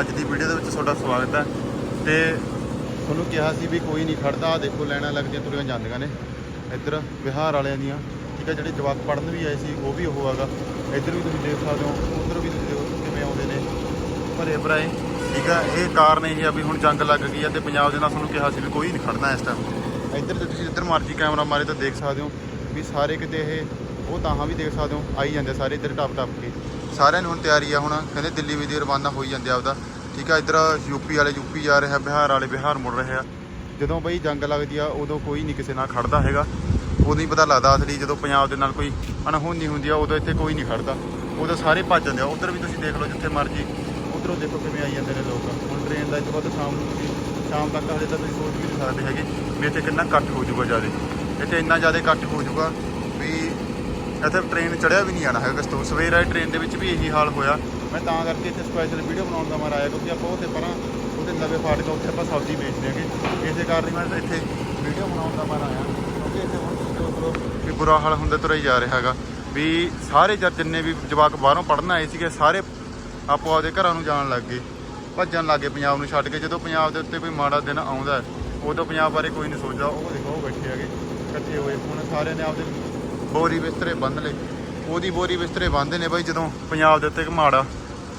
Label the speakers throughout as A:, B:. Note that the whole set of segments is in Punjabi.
A: ਅੱਜ ਦੀ ਵੀਡੀਓ ਦੇ ਵਿੱਚ ਤੁਹਾਡਾ ਸਵਾਗਤ ਹੈ। ਤੇ ਤੁਹਾਨੂੰ ਕਿਹਾ ਸੀ ਵੀ ਕੋਈ ਨਹੀਂ ਖੜਦਾ, ਆਹ ਦੇਖੋ ਲੈਣਾ ਲੱਗਦੀਆਂ ਤੁਰੀਆਂ ਜਾਂਦੀਆਂ ਨੇ। ਇੱਧਰ ਬਿਹਾਰ ਵਾਲਿਆਂ ਦੀਆਂ, ਠੀਕ ਹੈ, ਜਿਹੜੇ ਜਵਾਕ ਪੜਨ ਵੀ ਆਏ ਸੀ, ਉਹ ਵੀ ਉਹ ਹੈਗਾ। ਇੱਧਰ ਵੀ ਤੁਸੀਂ ਦੇਖ ਸਕਦੇ ਹੋ, ਉੱਧਰ ਵੀ ਤੁਸੀਂ ਦੇਖੋ ਕਿਵੇਂ ਆਉਂਦੇ ਨੇ। ਭਰੇ ਭਰਾਏ, ਠੀਕ ਹੈ, ਇਹ ਕਾਰਨ ਇਹ ਆ ਵੀ ਹੁਣ ਜੰਗ ਲੱਗ ਗਈ ਆ ਤੇ ਪੰਜਾਬ ਦੇ ਨਾਲ ਤੁਹਾਨੂੰ ਕਿਹਾ ਸੀ ਵੀ ਕੋਈ ਨਹੀਂ ਖੜਨਾ ਇਸ ਟਾਈਮ ਇੱਧਰ ਤੇ ਤੁਸੀਂ ਜਿੱਧਰ ਮਰਜ਼ੀ ਕੈਮਰਾ ਮਾਰੇ ਤਾਂ ਦੇਖ ਸਕਦੇ ਹੋ ਵੀ ਸਾਰੇ ਕਿਤੇ ਇਹ, ਉਹ ਤਾਹਾਂ ਵੀ ਦੇਖ ਸਕਦੇ ਹੋ, ਆਈ ਜਾਂਦੇ ਸਾਰੇ ਇੱਧਰ ਟੱਪ ਟੱਪ ਕੇ। ਸਾਰਿਆਂ ਨੂੰ ਹੁਣ ਤਿਆਰੀ ਆ ਹੁਣ, ਕਹਿੰਦੇ ਦਿੱਲੀ ਵੀ ਦੀ ਰਵਾਨਾ ਹੋਈ ਜਾਂਦੇ ਆਪਦਾ। ਠੀਕ ਆ, ਇੱਧਰ ਯੂਪੀ ਵਾਲੇ ਯੂਪੀ ਜਾ ਰਹੇ ਆ, ਬਿਹਾਰ ਵਾਲੇ ਬਿਹਾਰ ਮੁੜ ਰਹੇ ਆ। ਜਦੋਂ ਬਈ ਜੰਗ ਲੱਗਦੀ ਆ, ਉਦੋਂ ਕੋਈ ਨਹੀਂ ਕਿਸੇ ਨਾਲ ਖੜਦਾ ਹੈਗਾ। ਉਦੋਂ ਹੀ ਪਤਾ ਲੱਗਦਾ ਅਸਲੀ, ਜਦੋਂ ਪੰਜਾਬ ਦੇ ਨਾਲ ਕੋਈ ਅਣਹੋਂਦੀ ਹੁੰਦੀ ਆ, ਉਦੋਂ ਇੱਥੇ ਕੋਈ ਨਹੀਂ ਖੜਦਾ। ਉਦੋਂ ਸਾਰੇ ਭੱਜ ਜਾਂਦੇ ਆ। ਉਧਰ ਵੀ ਤੁਸੀਂ ਦੇਖ ਲਓ, ਜਿੱਥੇ ਮਰਜ਼ੀ। ਉਧਰੋਂ ਦੇਖੋ ਕਿਵੇਂ ਆਈ ਜਾਂਦੇ ਨੇ ਲੋਕ। ਹੁਣ ਟ੍ਰੇਨ ਦਾ ਇਸ ਤੋਂ ਬਾਅਦ ਸ਼ਾਮ ਨੂੰ ਤੁਸੀਂ, ਸ਼ਾਮ ਤੱਕ ਹਲੇ ਤਾਂ ਤੁਸੀਂ ਸੋਚ ਵੀ ਨਹੀਂ ਸਕਦੇ ਹੈਗੇ ਵੀ ਇੱਥੇ ਕਿੰਨਾ ਇਕੱਠ ਹੋ ਜਾਊਗਾ ਜ਼ਿਆਦਾ। ਇੱਥੇ ਇੰਨਾ ਜ਼ਿਆਦਾ ਇਕੱਠ ਹੋ ਜਾਊਗਾ ਇੱਥੇ ਟ੍ਰੇਨ ਚੜਿਆ ਵੀ ਨਹੀਂ ਜਾਣਾ ਹੈਗਾ ਕਸਤੂ ਸਵੇਰ ਆਏ ਟ੍ਰੇਨ ਦੇ ਵਿੱਚ ਵੀ ਇਹੀ ਹਾਲ ਹੋਇਆ। ਮੈਂ ਤਾਂ ਕਰਕੇ ਇੱਥੇ ਸਪੈਸ਼ਲ ਵੀਡੀਓ ਬਣਾਉਣ ਦਾ ਮਨ ਆਇਆ, ਕਿਉਂਕਿ ਆਪਾਂ ਉਹਦੇ ਪਰਾਂ ਉਹਦੇ ਨਵੇਂ ਫਾਟਕ ਉੱਥੇ ਆਪਾਂ ਸਬਜ਼ੀ ਵੇਚਦੇ ਹਾਂਗੇ। ਇਸੇ ਕਾਰਨ ਹੀ ਮੈਂ ਇੱਥੇ ਵੀਡੀਓ ਬਣਾਉਣ ਦਾ ਮਨ ਆਇਆ, ਕਿਉਂਕਿ ਇੱਥੇ ਹੁਣ ਤੁਸੀਂ ਦੇਖ ਵੀ ਬੁਰਾ ਹਾਲ ਹੁੰਦਾ ਤੁਰਿਆ ਹੀ ਜਾ ਰਿਹਾ ਹੈਗਾ। ਵੀ ਸਾਰੇ ਜਰ ਜਿੰਨੇ ਵੀ ਜਵਾਕ ਬਾਹਰੋਂ ਪੜਨ ਆਏ ਸੀਗੇ, ਸਾਰੇ ਆਪੋ ਆਪਦੇ ਘਰਾਂ ਨੂੰ ਜਾਣ ਲੱਗ ਗਏ। ਭੱਜਣ ਲੱਗ ਗਏ ਪੰਜਾਬ ਨੂੰ ਛੱਡ ਕੇ। ਜਦੋਂ ਪੰਜਾਬ ਦੇ ਉੱਤੇ ਕੋਈ ਮਾੜਾ ਦਿਨ ਆਉਂਦਾ ਉਦੋਂ ਪੰਜਾਬ ਬਾਰੇ ਕੋਈ ਨਹੀਂ ਸੋਚਦਾ। ਉਹ ਦੇਖੋ, ਉਹ ਬੈਠੇ ਹੈਗੇ, ਇਕੱਠੇ ਹੋਏ। ਹੁਣ ਸਾਰਿਆਂ ਨੇ ਆਪਦੇ ਬੋਰੀ ਬਿਸਤਰੇ ਬੰਨ ਲਏ। ਉਹਦੀ ਬੋਰੀ ਬਿਸਤਰੇ ਬੰਨਦੇ ਨੇ ਬਾਈ ਜਦੋਂ ਪੰਜਾਬ ਦੇ ਉੱਤੇ ਇੱਕ ਮਾੜਾ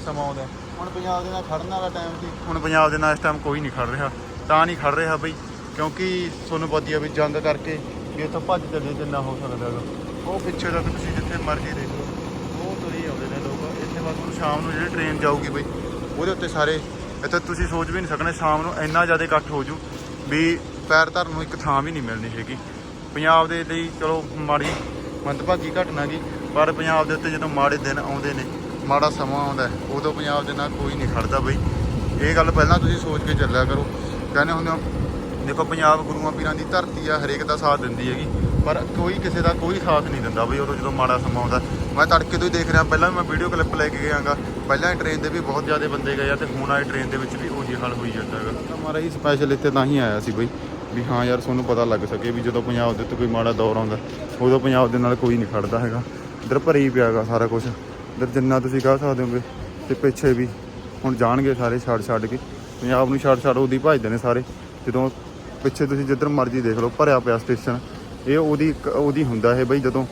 A: ਸਮਾਂ ਆਉਂਦਾ। ਹੁਣ ਪੰਜਾਬ ਦੇ ਨਾਲ ਖੜਨ ਵਾਲਾ ਟਾਈਮ ਸੀ। ਹੁਣ ਪੰਜਾਬ ਦੇ ਨਾਲ ਇਸ ਟਾਈਮ ਕੋਈ ਨਹੀਂ ਖੜ ਰਿਹਾ। ਤਾਂ ਨਹੀਂ ਖੜ ਰਿਹਾ ਬਈ ਕਿਉਂਕਿ ਤੁਹਾਨੂੰ ਪਤਾ ਹੀ ਆ ਵੀ ਜੰਗ ਕਰਕੇ ਵੀ ਇੱਥੋਂ ਭੱਜ ਚੱਲੇ ਜਿੰਨਾ ਹੋ ਸਕਦਾ ਹੈਗਾ। ਉਹ ਪਿੱਛੇ ਤੱਕ ਤੁਸੀਂ ਜਿੱਥੇ ਮਰਜ਼ੀ ਦੇਖ ਲਓ। ਉਹ ਤੁਰੇ ਆਉਂਦੇ ਨੇ ਲੋਕ। ਇੱਥੇ ਬਸ ਹੁਣ ਸ਼ਾਮ ਨੂੰ ਜਿਹੜੀ ਟ੍ਰੇਨ ਜਾਊਗੀ ਬਈ ਉਹਦੇ ਉੱਤੇ ਸਾਰੇ ਇੱਥੇ ਤੁਸੀਂ ਸੋਚ ਵੀ ਨਹੀਂ ਸਕਣੇ ਸ਼ਾਮ ਨੂੰ ਇੰਨਾ ਜ਼ਿਆਦਾ ਇਕੱਠ ਹੋ ਜੂ ਵੀ ਪੈਰ ਧਰਨ ਨੂੰ ਇੱਕ ਥਾਂ ਵੀ ਨਹੀਂ ਮਿਲਣੀ ਹੈਗੀ। ਪੰਜਾਬ ਦੇ ਲਈ ਚਲੋ ਮਾੜੀ ਮੰਦਭਾਗੀ ਘਟਨਾ ਗੀ ਪਰ ਪੰਜਾਬ ਦੇ ਉੱਤੇ ਜਦੋਂ ਮਾੜੇ ਦਿਨ ਆਉਂਦੇ ਨੇ, ਮਾੜਾ ਸਮਾਂ ਆਉਂਦਾ ਉਦੋਂ ਪੰਜਾਬ ਦੇ ਨਾਲ ਕੋਈ ਨਹੀਂ ਖੜਦਾ ਬਈ। ਇਹ ਗੱਲ ਪਹਿਲਾਂ ਤੁਸੀਂ ਸੋਚ ਕੇ ਚੱਲਿਆ ਕਰੋ। ਕਹਿੰਦੇ ਹੁੰਦੇ ਹੋ, ਦੇਖੋ ਪੰਜਾਬ ਗੁਰੂਆਂ ਪੀਰਾਂ ਦੀ ਧਰਤੀ ਆ, ਹਰੇਕ ਦਾ ਸਾਥ ਦਿੰਦੀ ਹੈਗੀ। ਪਰ ਕੋਈ ਕਿਸੇ ਦਾ ਕੋਈ ਸਾਥ ਨਹੀਂ ਦਿੰਦਾ ਬਈ ਉਦੋਂ ਜਦੋਂ ਮਾੜਾ ਸਮਾਂ ਆਉਂਦਾ। ਮੈਂ ਤੜਕੇ ਤੋਂ ਹੀ ਦੇਖ ਰਿਹਾ, ਪਹਿਲਾਂ ਵੀ ਮੈਂ ਵੀਡੀਓ ਕਲਿੱਪ ਲੈ ਕੇ ਗਿਆਗਾ ਪਹਿਲਾਂ ਹੀ ਟ੍ਰੇਨ ਦੇ ਵੀ ਬਹੁਤ ਜ਼ਿਆਦਾ ਬੰਦੇ ਗਏ ਆ ਤੇ ਹੁਣ ਆਏ ਟ੍ਰੇਨ ਦੇ ਵਿੱਚ ਵੀ ਉਹੀ ਹਾਲ ਹੋਈ ਜਾਂਦਾ ਹੈਗਾ। ਮਾਰਾ ਹੀ ਸਪੈਸ਼ਲ ਇੱਥੇ ਤਾਂ ਹੀ ਆਇਆ ਸੀ ਬਈ। ਵੀ ਹਾਂ ਯਾਰ ਤੁਹਾਨੂੰ ਪਤਾ ਲੱਗ ਸਕੇ ਵੀ ਜਦੋਂ ਪੰਜਾਬ ਦੇ ਉੱਤੇ ਕੋਈ ਮਾੜਾ ਦੌਰ ਆਉਂਦਾ, ਉਦੋਂ ਪੰਜਾਬ ਦੇ ਨਾਲ ਕੋਈ ਨਹੀਂ ਖੜਦਾ ਹੈਗਾ। ਇੱਧਰ ਭਰੀ ਹੀ ਪਿਆਗਾ ਸਾਰਾ ਕੁਝ ਇੱਧਰ ਜਿੰਨਾ ਤੁਸੀਂ ਕਹਿ ਸਕਦੇ ਹੋਗੇ ਤੇ ਪਿੱਛੇ ਵੀ ਹੁਣ ਜਾਣਗੇ ਸਾਰੇ ਛੱਡ ਛੱਡ ਕੇ। ਪੰਜਾਬ ਨੂੰ ਛੱਡ ਛੱਡ ਉਹਦੀ ਭੱਜਦੇ ਨੇ ਸਾਰੇ। ਜਦੋਂ ਪਿੱਛੇ ਤੁਸੀਂ ਜਿੱਧਰ ਮਰਜ਼ੀ ਦੇਖ ਲਓ, ਭਰਿਆ ਪਿਆ ਸਟੇਸ਼ਨ ਇਹ ਉਹਦੀ ਇੱਕ- ਉਹਦੀ ਹੁੰਦਾ ਹੈ ਬਈ ਜਦੋਂ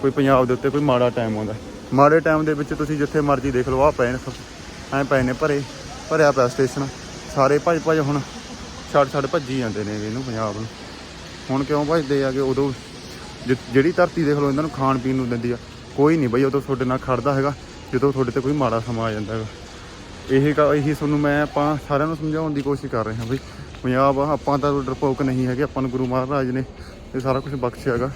A: ਕੋਈ ਪੰਜਾਬ ਦੇ ਉੱਤੇ ਕੋਈ ਮਾੜਾ ਟਾਈਮ ਆਉਂਦਾ। ਮਾੜੇ ਟਾਈਮ ਦੇ ਵਿੱਚ ਤੁਸੀਂ ਜਿੱਥੇ ਮਰਜ਼ੀ ਦੇਖ ਲਓ ਆ ਪਏ ਨੇ ਐ ਪਏ ਨੇ ਭਰੇ, ਭਰਿਆ ਪਿਆ ਸਟੇਸ਼ਨ ਸਾਰੇ ਭੱਜ ਭੱਜ ਹੁਣ ਛੱਡ ਛੱਡ ਭੱਜੀ ਜਾਂਦੇ ਨੇ ਇਹਨੂੰ ਪੰਜਾਬ ਨੂੰ। ਹੁਣ ਕਿਉਂ ਭੱਜਦੇ ਆ ਕਿ ਉਦੋਂ ਜਿਹੜੀ ਧਰਤੀ ਦੇਖ ਲਓ ਇਹਨਾਂ ਨੂੰ ਖਾਣ ਪੀਣ ਨੂੰ ਦਿੰਦੀ ਆ, ਕੋਈ ਨਹੀਂ ਬਈ ਉਦੋਂ ਤੁਹਾਡੇ ਨਾਲ ਖੜਦਾ ਹੈਗਾ, ਜਦੋਂ ਤੁਹਾਡੇ ਤੇ ਕੋਈ ਮਾੜਾ ਸਮਾਂ ਆ ਜਾਂਦਾ ਹੈਗਾ। ਇਹ ਕ- ਇਹੀ ਤੁਹਾਨੂੰ ਮੈਂ ਆਪਾਂ ਸਾਰਿਆਂ ਨੂੰ ਸਮਝਾਉਣ ਦੀ ਕੋਸ਼ਿਸ਼ ਕਰ ਰਹੇ ਹਾਂ ਬਈ, ਪੰਜਾਬ ਆਪਾਂ ਤਾਂ ਡਰਪੋਕ ਨਹੀਂ ਹੈਗੇ, ਆਪਾਂ ਨੂੰ ਗੁਰੂ ਮਹਾਰਾਜ ਨੇ ਇਹ ਸਾਰਾ ਕੁਝ ਬਖਸ਼ਿਆ ਹੈਗਾ।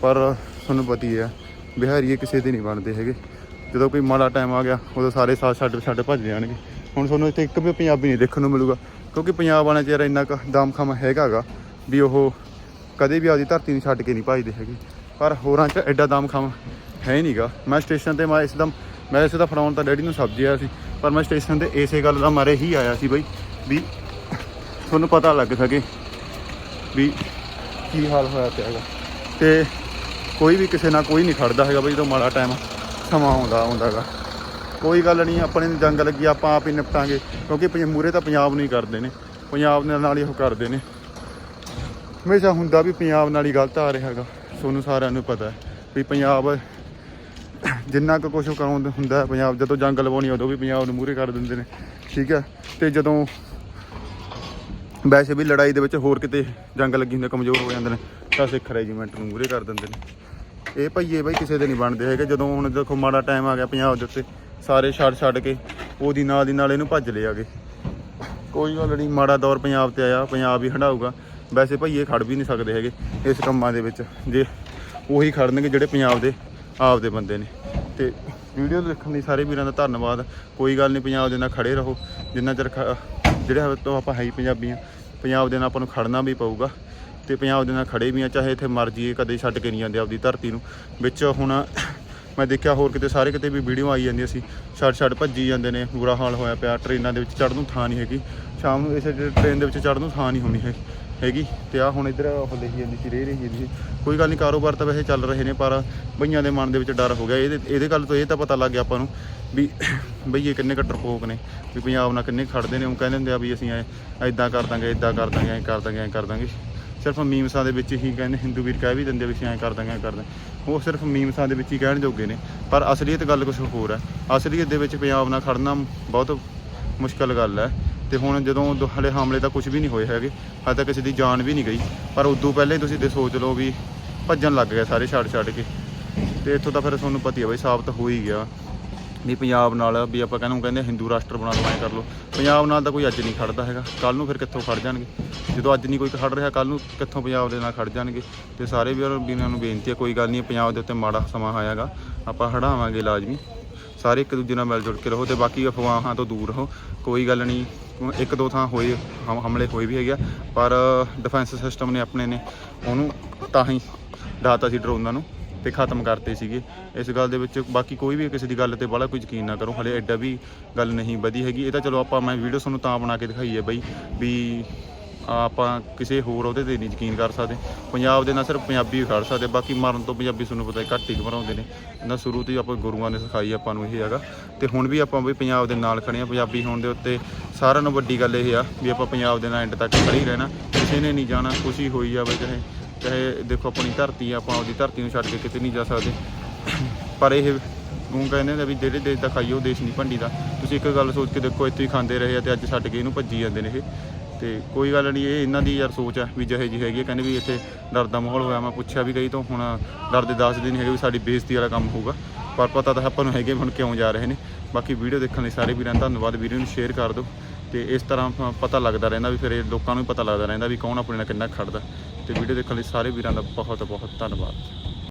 A: ਪਰ ਤੁਹਾਨੂੰ ਪਤਾ ਹੀ ਹੈ ਬਿਹਾਰੀਏ ਕਿਸੇ ਦੇ ਨਹੀਂ ਬਣਦੇ ਹੈਗੇ। ਜਦੋਂ ਕੋਈ ਮਾੜਾ ਟਾਈਮ ਆ ਗਿਆ, ਉਦੋਂ ਸਾਰੇ ਸਾਥ ਛੱਡ ਛੱਡ ਭੱਜ ਜਾਣਗੇ। ਹੁਣ ਤੁਹਾਨੂੰ ਇੱਥੇ ਇੱਕ ਵੀ ਪੰਜਾਬੀ ਨਹੀਂ ਦੇਖਣ ਨੂੰ ਮਿਲੂਗਾ, ਕਿਉਂਕਿ ਪੰਜਾਬ ਵਾਲਿਆਂ ਚਿਹਰਾ ਇੰਨਾ ਕੁ ਦਮਖਮ ਹੈਗਾਗਾ ਵੀ ਉਹ ਕਦੇ ਵੀ ਆਪਦੀ ਧਰਤੀ ਨੂੰ ਛੱਡ ਕੇ ਨਹੀਂ ਭੱਜਦੇ ਹੈਗੇ। ਪਰ ਹੋਰਾਂ 'ਚ ਐਡਾ ਦਮਖਮ ਹੈ ਹੀ ਨਹੀਂਗਾ ਮੈਂ ਸਟੇਸ਼ਨ ਤੇ ਮੈਂ ਇਸ ਦਾ ਮੈਂ ਇਸੇ ਦਾ ਫੜਾਉਣ ਤਾਂ ਡੈਡੀ ਨੂੰ ਸਬਜ਼ੀ ਆਇਆ ਸੀ, ਪਰ ਮੈਂ ਸਟੇਸ਼ਨ ਤੇ ਇਸੇ ਗੱਲ ਦਾ ਮਾਰੇ ਹੀ ਆਇਆ ਸੀ ਬਈ, ਵੀ ਤੁਹਾਨੂੰ ਪਤਾ ਲੱਗ ਸਕੇ ਵੀ ਕੀ ਹਾਲ ਹੋਇਆ ਪਿਆ ਹੈਗਾ। ਤੇ ਕੋਈ ਵੀ ਕਿਸੇ ਨਾਲ ਕੋਈ ਨਹੀਂ ਖੜਦਾ ਹੈਗਾ ਬਈ ਜਦੋਂ ਮਾੜਾ ਟਾਈਮ ਸਮਾਂ ਆਉਂਦਾ ਆਉਂਦਾਗਾ ਕੋਈ ਗੱਲ ਨਹੀਂ, ਆਪਣੇ ਨੂੰ ਜੰਗ ਲੱਗੀ, ਆਪਾਂ ਆਪ ਹੀ ਨਿਪਟਾਂਗੇ। ਕਿਉਂਕਿ ਮੂਰੇ ਤਾਂ ਪੰਜਾਬ ਨੂੰ ਹੀ ਕਰਦੇ ਨੇ। ਪੰਜਾਬ ਦੇ ਨਾਲ ਹੀ ਉਹ ਕਰਦੇ ਨੇ। ਹਮੇਸ਼ਾ ਹੁੰਦਾ ਵੀ ਪੰਜਾਬ ਨਾਲ ਹੀ ਗਲਤ ਆ ਰਿਹਾ ਹੈਗਾ। ਤੁਹਾਨੂੰ ਸਾਰਿਆਂ ਨੂੰ ਪਤਾ ਵੀ ਪੰਜਾਬ ਜਿੰਨਾ ਕੁ ਕੁਛ ਕਰਾਉਂਦਾ ਹੁੰਦਾ ਪੰਜਾਬ ਜਦੋਂ ਜੰਗ ਲਵਾਉਣੀ ਉਦੋਂ ਵੀ ਪੰਜਾਬ ਨੂੰ ਮੂਰੇ ਕਰ ਦਿੰਦੇ ਨੇ। ਠੀਕ ਹੈ? ਤੇ ਜਦੋਂ ਵੈਸੇ ਵੀ ਲੜਾਈ ਦੇ ਵਿੱਚ ਹੋਰ ਕਿਤੇ ਜੰਗ ਲੱਗੀ ਹੁੰਦੀ, ਕਮਜ਼ੋਰ ਹੋ ਜਾਂਦੇ ਨੇ, ਤਾਂ ਸਿੱਖ ਰੈਜੀਮੈਂਟ ਨੂੰ ਮੂਰੇ ਕਰ ਦਿੰਦੇ ਨੇ। ਇਹ ਭਈਏ ਬਈ ਕਿਸੇ ਦੇ ਨਹੀਂ ਬਣਦੇ ਹੈਗੇ। ਜਦੋਂ ਹੁਣ ਦੇਖੋ ਮਾੜਾ ਟਾਈਮ ਆ ਗਿਆ ਪੰਜਾਬ ਦੇ ਉੱਤੇ ਸਾਰੇ ਛੱਡ ਛੱਡ ਕੇ ਉਹਦੀ ਨਾਲ ਦੀ ਨਾਲ ਇਹਨੂੰ ਭੱਜ ਲਿਆ ਗਏ। ਕੋਈ ਗੱਲ ਨਹੀਂ ਮਾੜਾ ਦੌਰ ਪੰਜਾਬ ਤੇ ਆਇਆ, ਪੰਜਾਬ ਹੀ ਹੰਡਾਊਗਾ ਵੈਸੇ ਭਈਏ ਖੜ ਵੀ ਨਹੀਂ ਸਕਦੇ ਹੈਗੇ ਇਸ ਕੰਮਾਂ ਦੇ ਵਿੱਚ। ਜੇ ਉਹੀ ਖੜਨਗੇ ਜਿਹੜੇ ਪੰਜਾਬ ਦੇ, ਆਪ ਦੇ ਬੰਦੇ ਨੇ। ਤੇ ਵੀਡੀਓ ਦੇਖਣ ਲਈ ਸਾਰੇ ਵੀਰਾਂ ਦਾ ਧੰਨਵਾਦ। ਕੋਈ ਗੱਲ ਨਹੀਂ ਪੰਜਾਬ ਦੇ ਨਾਲ ਖੜੇ ਰਹੋ। ਜਿੰਨਾ ਚਿਰ ਖ- ਜਿਹੜੇ ਤੋਂ ਆਪਾਂ ਹੈ ਹੀ ਪੰਜਾਬੀ ਆ, ਪੰਜਾਬ ਦੇ ਨਾਲ ਆਪਾਂ ਨੂੰ ਖੜਨਾ ਵੀ ਪਊਗਾ। ਤੇ ਪੰਜਾਬ ਦੇ ਨਾਲ ਖੜੇ ਵੀ ਆ, ਚਾਹੇ ਇੱਥੇ ਮਰ ਕਦੇ ਛੱਡ ਕੇ ਨਹੀਂ ਜਾਂਦੇ ਆਪਦੀ ਧਰਤੀ ਨੂੰ। ਵਿੱਚ ਹੁਣ ਮੈਂ ਦੇਖਿਆ ਹੋਰ ਕਿਤੇ, ਸਾਰੇ ਕਿਤੇ ਵੀ ਵੀਡੀਓ ਆਈ ਜਾਂਦੀ ਸੀ। ਛੱਡ ਛੱਡ ਭੱਜੀ ਜਾਂਦੇ ਨੇ, ਬੁਰਾ ਹਾਲ ਹੋਇਆ ਪਿਆ, ਟ੍ਰੇਨਾਂ ਦੇ ਵਿੱਚ ਚੜ੍ਹਨ ਨੂੰ ਥਾਂ ਨਹੀਂ ਹੈਗੀ। ਸ਼ਾਮ ਨੂੰ ਇਸੇ ਟ੍ਰੇਨ ਦੇ ਵਿੱਚ ਚੜ੍ਹਨ ਨੂੰ ਥਾਂ ਨਹੀਂ ਹੋਣੀ ਹੈ, ਹੈਗੀ। ਤੇ ਆ ਹੁਣ ਇੱਧਰ ਉਹ ਲਿਖੀ ਜਾਂਦੀ ਸੀ, ਰੇ ਰਹੀ ਜਾਂਦੀ ਸੀ। ਕੋਈ ਗੱਲ ਨਹੀਂ, ਕਾਰੋਬਾਰ ਤਾਂ ਵੈਸੇ ਚੱਲ ਰਹੇ ਨੇ, ਪਰ ਬਈਆਂ ਦੇ ਮਨ ਦੇ ਵਿੱਚ ਡਰ ਹੋ ਗਿਆ। ਇਹਦੇ ਇਹਦੇ ਗੱਲ ਤੋਂ ਇਹ ਤਾਂ ਪਤਾ ਲੱਗ ਗਿਆ ਆਪਾਂ ਨੂੰ ਵੀ ਬਈਏ ਕਿੰਨੇ ਕੱਟਰ ਡਰਪੋਕ ਨੇ, ਵੀ ਪੰਜਾਬ ਨਾਲ ਕਿੰਨੇ ਖੜਦੇ ਨੇ। ਉਹ ਕਹਿੰਦੇ ਹੁੰਦੇ ਆ ਵੀ ਅਸੀਂ ਐਦਾਂ ਕਰ ਦਾਂਗੇ ਐਦਾਂ ਕਰ ਦਾਂਗੇ, ਐਂ ਕਰ ਦਾਂਗੇ, ਐਂ ਕਰ ਦਾਂਗੇ। ਸਿਰਫ ਮੀਮਸਾਂ ਦੇ ਵਿੱਚ ਹੀ ਕਹਿੰਦੇ ਹਿੰਦੂ ਵੀਰ ਕਹਿ ਵੀ ਦਿੰਦੇ ਵੀ ਅਸੀਂ ਐਂ ਕਰ ਦਾਂਗੇ ਐਂ ਕਰ ਦਾਂਗੇ ਉਹ ਸਿਰਫ ਮੀਮਸਾਂ ਦੇ ਵਿੱਚ ਹੀ ਕਹਿਣ ਜੋਗੇ ਨੇ। ਪਰ ਅਸਲੀਅਤ ਗੱਲ ਕੁਝ ਹੋਰ ਹੈ। ਅਸਲੀਅਤ ਦੇ ਵਿੱਚ ਪੰਜਾਬ ਨਾਲ ਖੜਨਾ ਬਹੁਤ ਮੁਸ਼ਕਲ ਗੱਲ ਹੈ। ਤੇ ਹੁਣ ਜਦੋਂ ਦ- ਹਲੇ ਹਮਲੇ ਤਾਂ ਕੁਝ ਵੀ ਨਹੀਂ ਹੋਏ ਹੈਗੇ। ਹਾਲੇ ਤਾਂ ਕਿਸੇ ਦੀ ਜਾਨ ਵੀ ਨਹੀਂ ਗਈ। ਪਰ ਉਦੋਂ ਪਹਿਲਾਂ ਹੀ ਤੁਸੀਂ ਦੇ ਸੋਚ ਲਓ ਵੀ ਭੱਜਣ ਲੱਗ ਗਏ ਸਾਰੇ ਛੱਡ ਛੱਡ ਕੇ। ਤੇ ਇੱਥੋਂ ਤਾਂ ਫਿਰ ਤੁਹਾਨੂੰ ਪਤਾ ਹੀ ਹੈ ਬਈ ਸਾਬਤ ਹੋ ਹੀ ਗਿਆ। ਵੀ ਪੰਜਾਬ ਨਾਲ ਵੀ ਆਪਾਂ ਕਹਿੰਦੇ ਕਹਿੰਦੇ ਹਿੰਦੂ ਰਾਸ਼ਟਰ ਬਣਾ ਲਓ ਐਂ ਕਰ ਲਓ। ਪੰਜਾਬ ਨਾਲ ਤਾਂ ਕੋਈ ਅੱਜ ਨਹੀਂ ਖੜਦਾ ਹੈਗਾ। ਕੱਲ ਨੂੰ ਫਿਰ ਕਿੱਥੋਂ ਖੜ ਜਾਣਗੇ? ਜਦੋਂ ਅੱਜ ਨਹੀਂ ਕੋਈ ਖੜ ਰਿਹਾ ਕੱਲ ਨੂੰ ਕਿੱਥੋਂ ਪੰਜਾਬ ਦੇ ਨਾਲ ਖੜ ਜਾਣਗੇ? ਤੇ ਸਾਰੇ ਵੀਰਾਂ ਵੀਰਾਂ ਨੂੰ ਬੇਨਤੀ ਹੈ ਕੋਈ ਗੱਲ ਨਹੀਂ ਪੰਜਾਬ ਦੇ ਉੱਤੇ ਮਾੜਾ ਸਮਾਂ ਆਇਆਗਾ। ਆਪਾਂ ਹਟਾਵਾਂਗੇ ਲਾਜ਼ਮੀ। ਸਾਰੇ ਇੱਕ ਦੂਜੇ ਨਾਲ ਮਿਲ ਜੁਲ ਕੇ ਰਹੋ ਤੇ ਬਾਕੀ ਅਫਵਾਹਾਂ ਤੋਂ ਦੂਰ ਰਹੋ। ਕੋਈ ਗੱਲ ਨਹੀਂ ਇੱਕ ਦੋ ਥਾਂ ਹੋਏ ਹਮ- ਹਮਲੇ ਹੋਏ ਵੀ ਹੈਗੇ ਆ, ਪਰ ਡਿਫੈਂਸ ਸਿਸਟਮ ਨੇ ਆਪਣੇ ਨੇ। ਉਹਨੂੰ ਤਾਂ ਹੀ ਡਾਤਾ ਸੀ ਡਰੋਨਾਂ ਨੂੰ। ਤੇ ਖਤਮ ਕਰਤੇ ਸੀਗੇ। ਇਸ ਗੱਲ ਦੇ ਵਿੱਚ ਬਾਕੀ ਕੋਈ ਵੀ ਕਿਸੇ ਦੀ ਗੱਲ ਤੇ ਬੜਾ ਕੋਈ ਯਕੀਨ ਨਾ ਕਰੋ। ਹਲੇ ਐਡਾ ਵੀ ਗੱਲ ਨਹੀਂ ਵਧੀ ਹੈਗੀ। ਇਹ ਤਾਂ ਚਲੋ ਆਪਾਂ ਮੈਂ ਵੀਡੀਓ ਤੁਹਾਨੂੰ ਤਾਂ ਬਣਾ ਕੇ ਦਿਖਾਈ ਹੈ ਬਈ ਵੀ ਆਪਾਂ ਕਿਸੇ ਹੋਰ ਉਹਦੇ ਤੇ ਨਹੀਂ ਯਕੀਨ ਕਰ ਸਕਦੇ। ਪੰਜਾਬ ਦੇ ਨਾਲ ਸਿਰਫ ਪੰਜਾਬੀ ਖੜ ਸਕਦੇ। ਬਾਕੀ ਮਰਨ ਤੋਂ ਪੰਜਾਬੀ ਤੁਹਾਨੂੰ ਪਤਾ ਹੀ ਘੱਟ ਹੀ ਘਬਰਾਉਂਦੇ ਨੇ। ਇਹਨਾਂ ਸ਼ੁਰੂ ਤੋਂ ਹੀ ਆਪਾਂ ਗੁਰੂਆਂ ਨੇ ਸਿਖਾਈ ਆਪਾਂ ਨੂੰ ਇਹ ਹੈਗਾ। ਤੇ ਹੁਣ ਵੀ ਆਪਾਂ ਵੀ ਪੰਜਾਬ ਦੇ ਨਾਲ ਖੜੇ ਆ ਪੰਜਾਬੀ ਹੋਣ ਦੇ ਉੱਤੇ ਸਾਰਿਆਂ ਨੂੰ ਵੱਡੀ ਗੱਲ ਇਹ ਆ ਵੀ ਆਪਾਂ ਪੰਜਾਬ ਦੇ ਨਾਲ ਐਂਡ ਤੱਕ ਖੜੇ ਰਹਿਣਾ। ਕਿਸੇ ਨੇ ਨਹੀਂ ਜਾਣਾ, ਖੁਸ਼ੀ ਹੋਈ ਜਾਵੇ ਚਾਹੇ ਚਾਹੇ ਦੇਖੋ ਆਪਣੀ ਧਰਤੀ ਆ, ਆਪਾਂ ਆਪਦੀ ਧਰਤੀ ਨੂੰ ਛੱਡ ਕੇ ਕਿਤੇ ਨਹੀਂ ਜਾ ਸਕਦੇ। ਪਰ ਇਹ ਉਹ ਕਹਿੰਦੇ ਨੇ ਵੀ ਜਿਹੜੇ ਦੇਸ਼ ਦਾ ਖਾਈਏ ਉਹ ਦੇਸ਼ ਨਹੀਂ ਭੰਡੀ ਦਾ ਤੁਸੀਂ ਇੱਕ ਗੱਲ ਸੋਚ ਕੇ ਦੇਖੋ, ਇੱਥੇ ਹੀ ਖਾਂਦੇ ਰਹੇ ਆ ਤੇ ਅੱਜ ਛੱਡ ਕੇ ਇਹਨੂੰ ਭੱਜੀ ਜਾਂਦੇ ਨੇ ਇਹ। ਤੇ ਕੋਈ ਗੱਲ ਨਹੀਂ, ਇਹ ਇਹਨਾਂ ਦੀ ਯਾਰ ਸੋਚ ਆ ਵੀ ਜਿਹੇ ਜਿਹੀ ਹੈਗੀ ਹੈ। ਕਹਿੰਦੇ ਵੀ ਇੱਥੇ ਡਰ ਦਾ ਮਾਹੌਲ ਹੋਇਆ, ਮੈਂ ਪੁੱਛਿਆ ਵੀ ਕਈ ਤੋਂ, ਹੁਣ ਡਰ ਦੇ ਦੱਸਦੇ ਦਿਨ ਹੈਗੇ ਵੀ ਸਾਡੀ ਬੇਇੱਜ਼ਤੀ ਵਾਲਾ ਕੰਮ ਹੋਊਗਾ। ਪਰ ਪਤਾ ਤਾਂ ਆਪਾਂ ਨੂੰ ਹੈਗੇ ਵੀ ਹੁਣ ਕਿਉਂ ਜਾ ਰਹੇ ਨੇ। ਬਾਕੀ ਵੀਡੀਓ ਦੇਖਣ ਲਈ ਸਾਰੇ ਵੀਰਾਂ ਦਾ ਧੰਨਵਾਦ। ਵੀਡੀਓ ਨੂੰ ਸ਼ੇਅਰ ਕਰ ਦਿਓ। ਤੇ ਇਸ ਤਰ੍ਹਾਂ ਪਤਾ ਲੱਗਦਾ ਰਹਿੰਦਾ ਵੀ ਫਿਰ ਇਹ ਲੋਕਾਂ ਨੂੰ ਵੀ ਪਤਾ ਲੱਗਦਾ ਰਹਿੰਦਾ ਵੀ ਕੌਣ ਆਪਣੇ ਨਾਲ ਕਿੰਨਾ ਕੁ ਖੜਦਾ। ਤੇ ਵੀਡੀਓ ਦੇਖਣ ਲਈ ਸਾਰੇ ਵੀਰਾਂ ਦਾ ਬਹੁਤ ਬਹੁਤ ਧੰਨਵਾਦ।